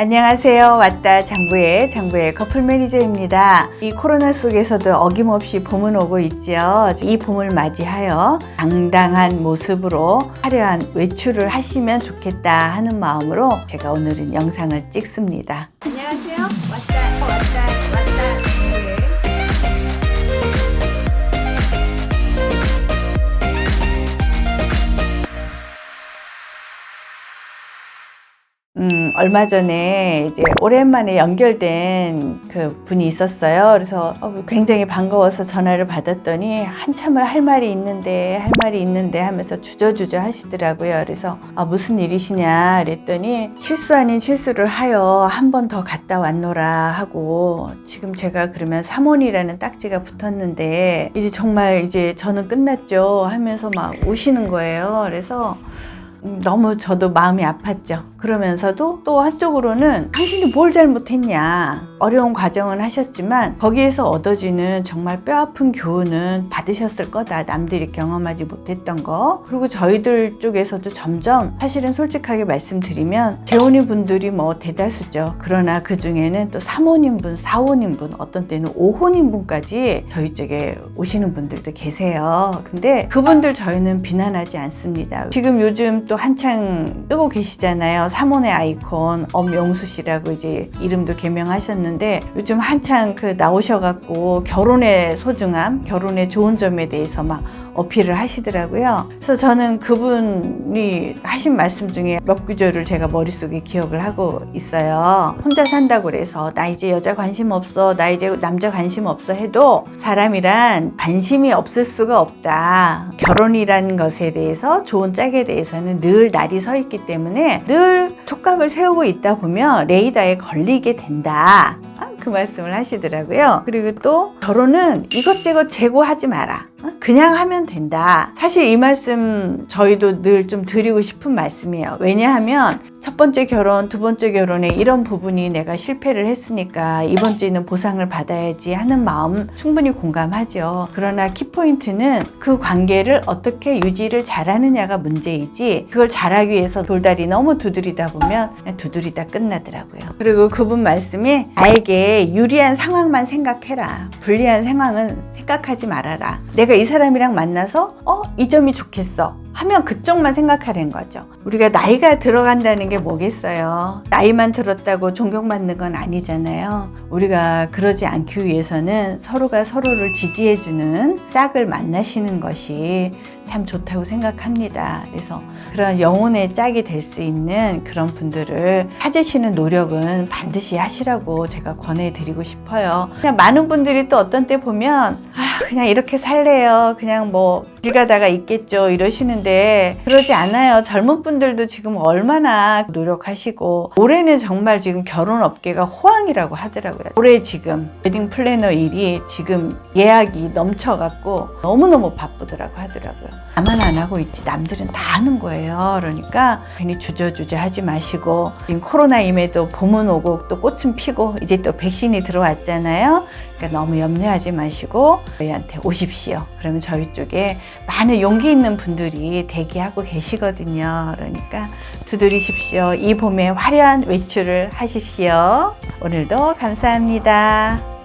안녕하세요. 왔다 장부의 장부의 커플 매니저입니다. 이 코로나 속에서도 어김없이 봄은 오고 있지요. 이 봄을 맞이하여 당당한 모습으로 화려한 외출을 하시면 좋겠다 하는 마음으로 제가 오늘은 영상을 찍습니다. 안녕하세요. 왔다 왔다 얼마 전에 이제 오랜만에 연결된 그 분이 있었어요. 그래서 어, 굉장히 반가워서 전화를 받았더니 한참을 할 말이 있는데, 할 말이 있는데 하면서 주저주저 하시더라고요. 그래서 아, 무슨 일이시냐 그랬더니 실수 아닌 실수를 하여 한 번 더 갔다 왔노라 하고 지금 제가 그러면 삼원이라는 딱지가 붙었는데 이제 정말 이제 저는 끝났죠 하면서 막 우시는 거예요. 그래서 음, 너무 저도 마음이 아팠죠. 그러면서도 또 한쪽으로는 당신이 뭘 잘못했냐. 어려운 과정을 하셨지만 거기에서 얻어지는 정말 뼈아픈 교훈은 받으셨을 거다. 남들이 경험하지 못했던 거. 그리고 저희들 쪽에서도 점점 사실은 솔직하게 말씀드리면 재혼인 분들이 뭐 대다수죠. 그러나 그 중에는 또 3혼인분, 4혼인분, 어떤 때는 5혼인분까지 저희 쪽에 오시는 분들도 계세요. 근데 그분들 저희는 비난하지 않습니다. 지금 요즘 또 한창 뜨고 계시잖아요. 삼혼의 아이콘 엄영수 씨라고 이제 이름도 개명하셨는데 요즘 한창 그 나오셔갖고 결혼의 소중함, 결혼의 좋은 점에 대해서 막 어필을 하시더라고요. 그래서 저는 그분이 하신 말씀 중에 몇 구절을 제가 머릿속에 기억을 하고 있어요. 혼자 산다고 그래서 나 이제 여자 관심 없어, 나 이제 남자 관심 없어 해도 사람이란 관심이 없을 수가 없다. 결혼이라는 것에 대해서 좋은 짝에 대해서는 늘 날이 서 있기 때문에 늘 촉각을 세우고 있다 보면 레이더에 걸리게 된다. 아, 그 말씀을 하시더라고요. 그리고 또 결혼은 이것저것 재고하지 마라. 어? 그냥 하면 된다. 사실 이 말씀 저희도 늘 좀 드리고 싶은 말씀이에요. 왜냐하면 첫 번째 결혼, 두 번째 결혼에 이런 부분이 내가 실패를 했으니까 이번 주에는 보상을 받아야지 하는 마음 충분히 공감하죠. 그러나 키포인트는 그 관계를 어떻게 유지를 잘하느냐가 문제이지 그걸 잘하기 위해서 돌다리 너무 두드리다 보면 두드리다 끝나더라고요. 그리고 그분 말씀이 유리한 상황만 생각해라. 불리한 상황은 생각하지 말아라. 내가 이 사람이랑 만나서 어, 이 점이 좋겠어. 하면 그쪽만 생각하는 거죠. 우리가 나이가 들어간다는 게 뭐겠어요. 나이만 들었다고 존경받는 건 아니잖아요. 우리가 그러지 않기 위해서는 서로가 서로를 지지해주는 짝을 만나시는 것이 참 좋다고 생각합니다. 그래서 그런 영혼의 짝이 될 수 있는 그런 분들을 찾으시는 노력은 반드시 하시라고 제가 권해드리고 싶어요. 그냥 많은 분들이 또 어떤 때 보면 아, 그냥 이렇게 살래요. 그냥 뭐 길 가다가 있겠죠. 이러시는데 그러지 않아요. 젊은 분들도 지금 얼마나 노력하시고 올해는 정말 지금 결혼 업계가 호황이라고 하더라고요. 올해 지금 웨딩 플래너 일이 지금 예약이 넘쳐갖고 너무너무 바쁘더라고 하더라고요. 나만 안 하고 있지 남들은 다 하는 거예요. 그러니까 괜히 주저주저 하지 마시고 지금 코로나임에도 봄은 오고 또 꽃은 피고 이제 또 백신이 들어왔잖아요. 그러니까 너무 염려하지 마시고 저희한테 오십시오. 그러면 저희 쪽에 많은 용기 있는 분들이 대기하고 계시거든요. 그러니까 두드리십시오. 이 봄에 화려한 외출을 하십시오. 오늘도 감사합니다.